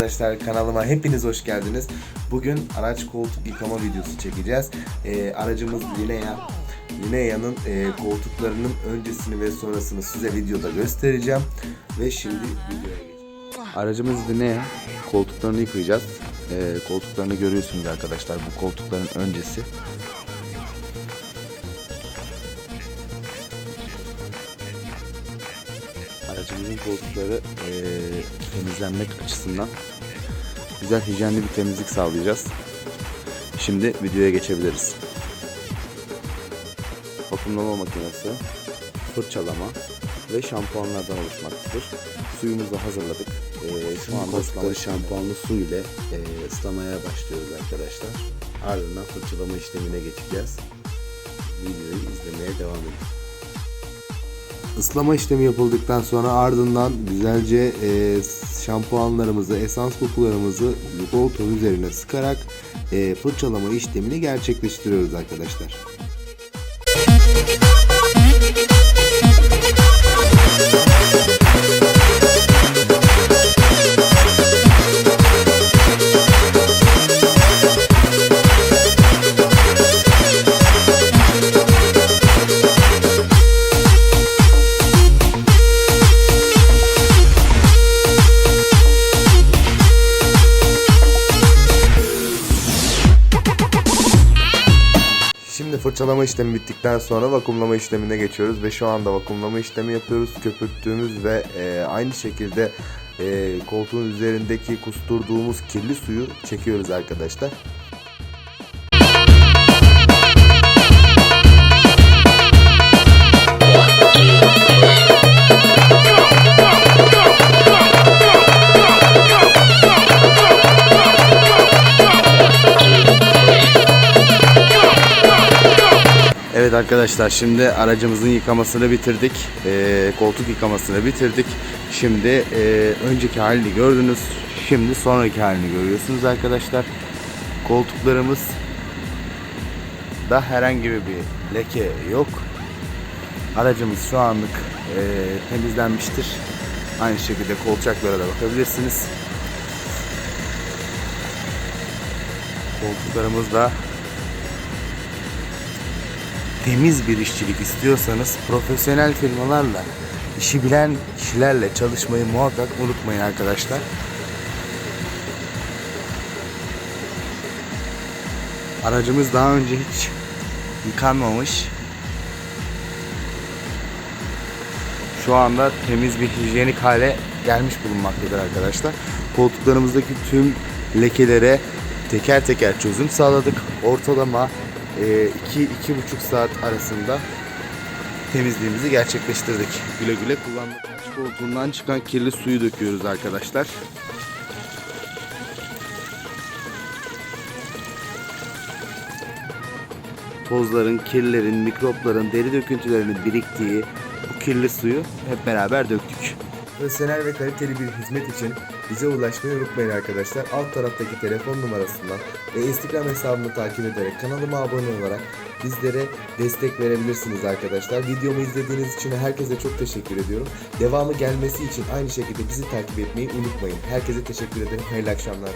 arkadaşlar kanalıma hepiniz hoş geldiniz. Bugün araç koltuk yıkama videosu çekeceğiz. Ee, aracımız Linea. Linea'nın e, koltuklarının öncesini ve sonrasını size videoda göstereceğim. Ve şimdi videoya geçelim. Aracımız Linea. Koltuklarını yıkayacağız. Ee, koltuklarını görüyorsunuz arkadaşlar. Bu koltukların öncesi. Aracımızın koltukları eee, temizlenmek açısından güzel hijyenli bir temizlik sağlayacağız. Şimdi videoya geçebiliriz. Vakumlama makinesi, fırçalama ve şampuanlardan oluşmaktadır. Suyumuzu hazırladık. Eee, şu anda ıslama şampuanlı su ile eee, ıslamaya başlıyoruz arkadaşlar. Ardından fırçalama işlemine geçeceğiz. Videoyu izlemeye devam edin. Islama işlemi yapıldıktan sonra ardından güzelce e, şampuanlarımızı, esans kokularımızı koltuğun üzerine sıkarak e, fırçalama işlemini gerçekleştiriyoruz arkadaşlar. Fırçalama işlemi bittikten sonra vakumlama işlemine geçiyoruz ve şu anda vakumlama işlemi yapıyoruz. Köpürttüğümüz ve e, aynı şekilde e, koltuğun üzerindeki kusturduğumuz kirli suyu çekiyoruz arkadaşlar. Evet arkadaşlar şimdi aracımızın yıkamasını bitirdik. Ee, koltuk yıkamasını bitirdik. Şimdi e, önceki halini gördünüz. Şimdi sonraki halini görüyorsunuz arkadaşlar. Koltuklarımız da herhangi bir leke yok. Aracımız şu anlık e, temizlenmiştir. Aynı şekilde kolçaklara da bakabilirsiniz. Koltuklarımız da temiz bir işçilik istiyorsanız profesyonel firmalarla, işi bilen kişilerle çalışmayı muhakkak unutmayın arkadaşlar. Aracımız daha önce hiç yıkanmamış. Şu anda temiz bir hijyenik hale gelmiş bulunmaktadır arkadaşlar. Koltuklarımızdaki tüm lekelere teker teker çözüm sağladık. Ortalama 2-2,5 saat arasında temizliğimizi gerçekleştirdik. Güle güle kullandık. Koltuğundan çıkan kirli suyu döküyoruz arkadaşlar. Tozların, kirlerin, mikropların, deri döküntülerinin biriktiği bu kirli suyu hep beraber döktük. Profesyonel ve kaliteli bir hizmet için bize ulaşmayı unutmayın arkadaşlar. Alt taraftaki telefon numarasından ve Instagram hesabımı takip ederek kanalıma abone olarak bizlere destek verebilirsiniz arkadaşlar. Videomu izlediğiniz için herkese çok teşekkür ediyorum. Devamı gelmesi için aynı şekilde bizi takip etmeyi unutmayın. Herkese teşekkür ederim. Hayırlı akşamlar.